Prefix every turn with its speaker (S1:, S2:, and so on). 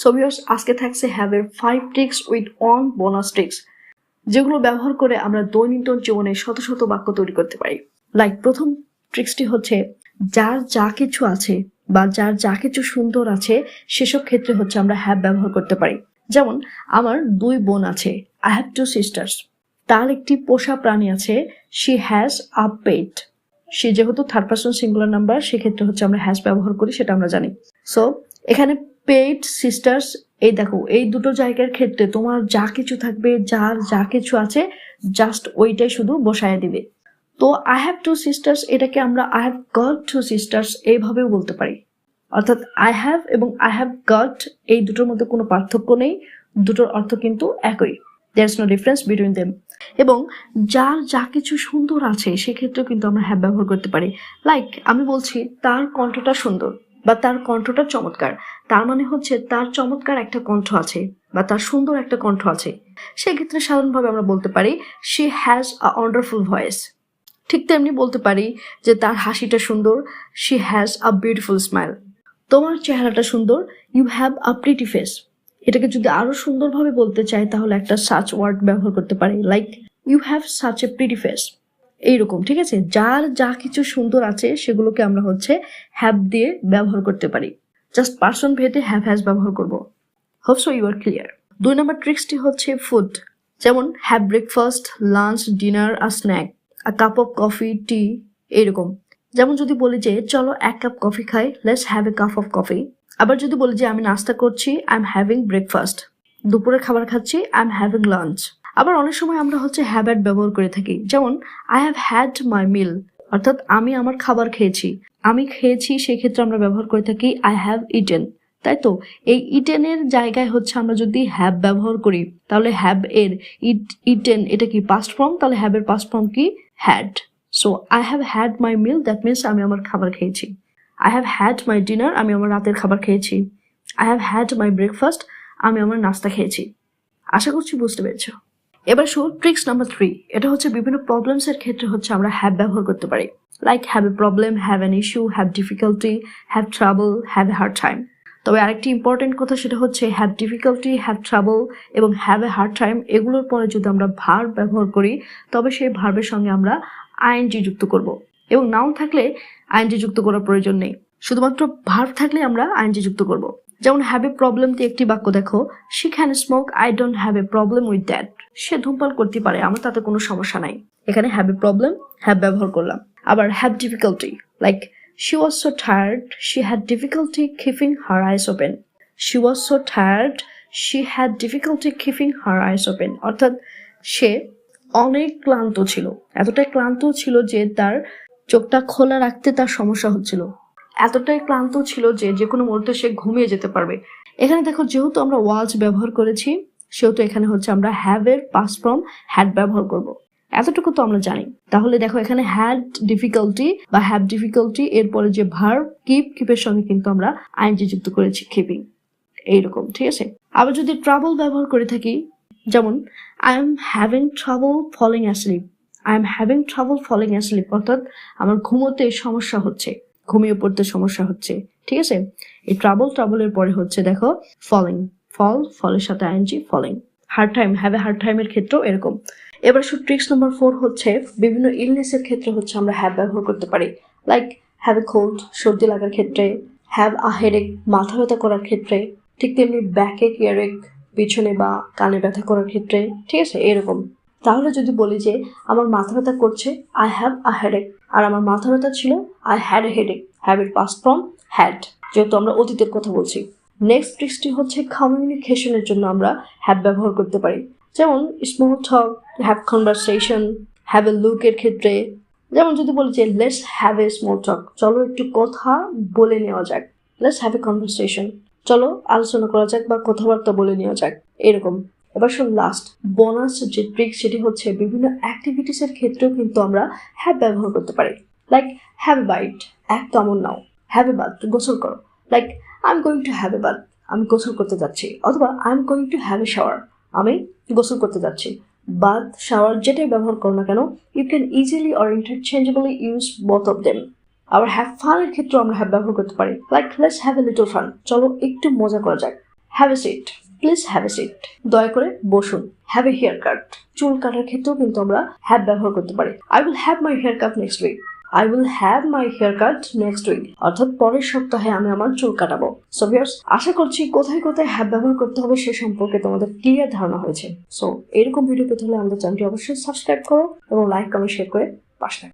S1: So viewers আজকে থাকছে হ্যাভের five tricks with one bonus tricks যেগুলো ব্যবহার করে আমরা দৈনন্দিন জীবনে শত শত বাক্য তৈরি করতে পারি। লাইক প্রথম ট্রিক্সটি হচ্ছে, যার যা কিছু আছে বা যার যা কিছু সুন্দর আছে, সেসব ক্ষেত্রে হচ্ছে আমরা হ্যাভ ব্যবহার করতে পারি। যেমন, আমার দুই বোন আছে আই হ্যাভ টু সিস্টার্স তার একটি পোষা প্রাণী আছে শি হ্যাজ আ পেট সে যেহেতু থার্ড পার্সন সিঙ্গুলার নাম্বার সেক্ষেত্রে হচ্ছে আমরা হ্যাজ ব্যবহার করি, সেটা আমরা জানি। সো এখানে পেট সিস্টার্স এই দেখো, এই দুটো জায়গার ক্ষেত্রে তোমার যা কিছু থাকবে, যার যা কিছু আছে জাস্ট ওইটাই শুধু বসায় দিবে। তো আই হ্যাভ টু সিস্টার্স এটাকে আমরা I have got two sisters এইভাবেও বলতে পারি। অর্থাৎ আই হ্যাভ এবং আই হ্যাভ গট এই দুটোর মধ্যে কোনো পার্থক্য নেই, দুটোর অর্থ কিন্তু একই। There is no difference between them এবং যার যা কিছু সুন্দর আছে, সেক্ষেত্রেও কিন্তু আমরা হ্যাভ ব্যবহার করতে পারি। লাইক আমি বলছি, তার কণ্ঠটা সুন্দর। বা তার কণ্ঠটা চমৎকার। তার মানে হচ্ছে তার চমৎকার একটা কণ্ঠ আছে বা তার সুন্দর একটা কণ্ঠ আছে। সেক্ষেত্রে সাধারণভাবে আমরা বলতে পারি she has a wonderful voice ঠিক তেমনি বলতে পারি যে তার হাসিটা সুন্দর she has a beautiful smile তোমার চেহারাটা সুন্দর you have a pretty face এটাকে যদি আরও সুন্দরভাবে বলতে চাই তাহলে একটা সার্চ ওয়ার্ড ব্যবহার করতে পারি like you have such a pretty face এইরকম, ঠিক আছে? যার যা কিছু সুন্দর আছে সেগুলোকে আমরা হচ্ছে হ্যাভ দিয়ে ব্যবহার করতে পারি। জাস্ট পার্সন ভেদে হ্যাভ হ্যাজ ব্যবহার করব। হোপসো ইউ আর ক্লিয়ার দুই নম্বর ট্রিক্সটি হচ্ছে ফুড যেমন have breakfast lunch dinner R snack a cup of coffee tea এইরকম। যেমন যদি বলি যে, চলো এক কাপ কফি খাই let's have a cup of coffee আবার যদি বলি যে, আমি নাস্তা করছি আই এম হ্যাভিং ব্রেকফাস্ট দুপুরে খাবার খাচ্ছি আই এম হ্যাভিং লাঞ্চ আবার অনেক সময় আমরা হচ্ছে হ্যাবিট ব্যবহার করে থাকি। যেমন I have had my meal অর্থাৎ আমি আমার খাবার খেয়েছি। আমি খেয়েছি সেই ক্ষেত্রে আমরা ব্যবহার করে থাকি আই হ্যাভ ইটেন তাই তো? এই ইটেনের জায়গায় হচ্ছে আমরা যদি হ্যাব ব্যবহার করি, তাহলে হ্যাব এর ইট ইটেন এটা কি পাস্ট ফর্ম তাহলে হ্যাভ এর পাস্ট ফর্ম কি? Had so I have had my meal that means আমি আমার খাবার খেয়েছি। I have had my dinner আমি আমার রাতের খাবার খেয়েছি। I have had my breakfast আমি আমার নাস্তা খেয়েছি। আশা করছি বুঝতে পেরেছ। এবার শো ট্রিক্স নাম্বার থ্রি এটা হচ্ছে বিভিন্ন প্রবলেমস এর ক্ষেত্রে হচ্ছে আমরা হ্যাভ ব্যবহার করতে পারি। Like have a problem have an issue have difficulty have trouble have a hard time তবে আরেকটি ইম্পর্টেন্ট কথা সেটা হচ্ছে হ্যাভ ডিফিকাল্টি হ্যাভ ট্রাবল এবং হ্যাভ এ হার্ড টাইম এগুলোর পরে যদি আমরা ভার ব্যবহার করি, তবে সেই ভার্বের সঙ্গে আমরা আইএনজি যুক্ত করব। এবং নাউন থাকলে আইএনজি যুক্ত করার প্রয়োজন নেই। শুধুমাত্র ভার্ব থাকলে আমরা আইএনজি যুক্ত করব। যেমন হ্যাভ এ প্রবলেম দিয়ে একটি বাক্য দেখো she can smoke I don't have a problem with that সে ধূমপান করতে পারে, আমার তাতে কোনো সমস্যা নাই। এখানে হ্যাভ এ প্রবলেম হ্যাভ ব্যবহার করলাম। আবার have difficulty like she was so tired she had difficulty keeping her eyes open she was so tired she had difficulty keeping her eyes open অর্থাৎ, সে অনেক ক্লান্ত ছিল। এতটাই ক্লান্ত ছিল যে তার চোখটা খোলা রাখতে তার সমস্যা হচ্ছিল। এতটাই ক্লান্ত ছিল যে যে কোনো মুহূর্তে সে ঘুমিয়ে যেতে পারবে। এখানে দেখো, যেহেতু আমরা ওয়াজ ব্যবহার করেছি, সেহেতু এখানে হচ্ছে আমরা হ্যাভ এর পাস ফ্রম হ্যাড ব্যবহার করব। এতটুকু তো আমরা জানি। তাহলে দেখো, এখানে হ্যাড ডিফিকাল্টি বা হ্যাভ ডিফিকাল্টি এরপরে যে ভার কিপ কিপের সঙ্গে কিন্তু আমরা আইনজি যুক্ত করেছি কিপিং এইরকম, ঠিক আছে? আবার যদি ট্রাভেল ব্যবহার করে থাকি, যেমন I am having trouble falling asleep I am having trouble falling asleep অর্থাৎ আমার ঘুমোতে সমস্যা হচ্ছে। ঘুমিয়ে পড়তে সমস্যা হচ্ছে, ঠিক আছে? এই ট্রাবল ট্রাবলের পরে হচ্ছে, দেখো ফলিং ফল ফলের সাথে I N G falling hard time have a hard টাইমের ক্ষেত্রেও এরকম। এবার শুধু ট্রিক্স নম্বর ফোর হচ্ছে, বিভিন্ন ইলনেসের ক্ষেত্রে হচ্ছে আমরা হ্যাভ ব্যবহার করতে পারি। লাইক হ্যাভ এ কোল্ড সর্দি লাগার ক্ষেত্রে হ্যাভ আ হেডেক মাথা ব্যথা করার ক্ষেত্রে, ঠিক তেমনি ব্যাকে ইয়ারেক পিছনে বা কানে ব্যথা করার ক্ষেত্রে, ঠিক আছে? এরকম। তাহলে যদি বলি যে, আমার মাথা ব্যথা করছে আই হ্যাভ আ হেডেক আর আমার মাথা ব্যথা ছিল I had a headache it past from had যেহেতু আমরা অতীতের কথা বলছি। নেক্সট ট্রিক্সটি হচ্ছে কমিউনিকেশনের জন্য আমরা হ্যাভ ব্যবহার করতে পারি। যেমন small talk have conversation have a লুকের ক্ষেত্রে। যেমন যদি বলি যে let's have a small talk চলো একটু কথা বলে নেওয়া যাক। লেটস হ্যাভ এ কনভারসেশন চলো আলোচনা করা যাক বা কথাবার্তা বলে নেওয়া যাক। এরকম। এবার শুন লাস্ট বোনাস যে ট্রিক সেটি হচ্ছে বিভিন্ন অ্যাক্টিভিটিসের ক্ষেত্রেও কিন্তু আমরা হ্যাভ ব্যবহার করতে পারি। লাইক হ্যাভ এ বাইট এক কামড় নাও। হ্যাভ এ বাথ গোসল করো। Like I am going to have a bath আমি গোসল করতে যাচ্ছি। অথবা I am going to have a shower আমি গোসল করতে যাচ্ছি। বাথ শাওয়ার যেটাই ব্যবহার করো না কেন you can easily or interchangeably use both of them আবার হ্যাভ ফানের ক্ষেত্রেও আমরা হ্যাভ ব্যবহার করতে পারি। Like let's have a little fun চলো, একটু মজা করা যাক। Have a seat please have a seat দয়া করে বসুন। হ্যাভ এ হেয়ার কাট চুল কাটার ক্ষেত্রেও কিন্তু আমরা হ্যাভ ব্যবহার করতে পারি। I will have my hair cut next week I will have my hair cut next week অর্থাৎ পরের সপ্তাহে আমি আমার চুল কাটাবো। সো ভিউয়ার্স আশা করছি কোথায় কোথায় হ্যাভ ব্যবহার করতে হবে সে সম্পর্কে তোমাদের ক্লিয়ার ধারণা হয়েছে। সো এরকম ভিডিও পেতে হলে আমাদের চ্যানেলটি অবশ্যই সাবস্ক্রাইব করো এবং লাইক কমেন্ট শেয়ার করে পাশে।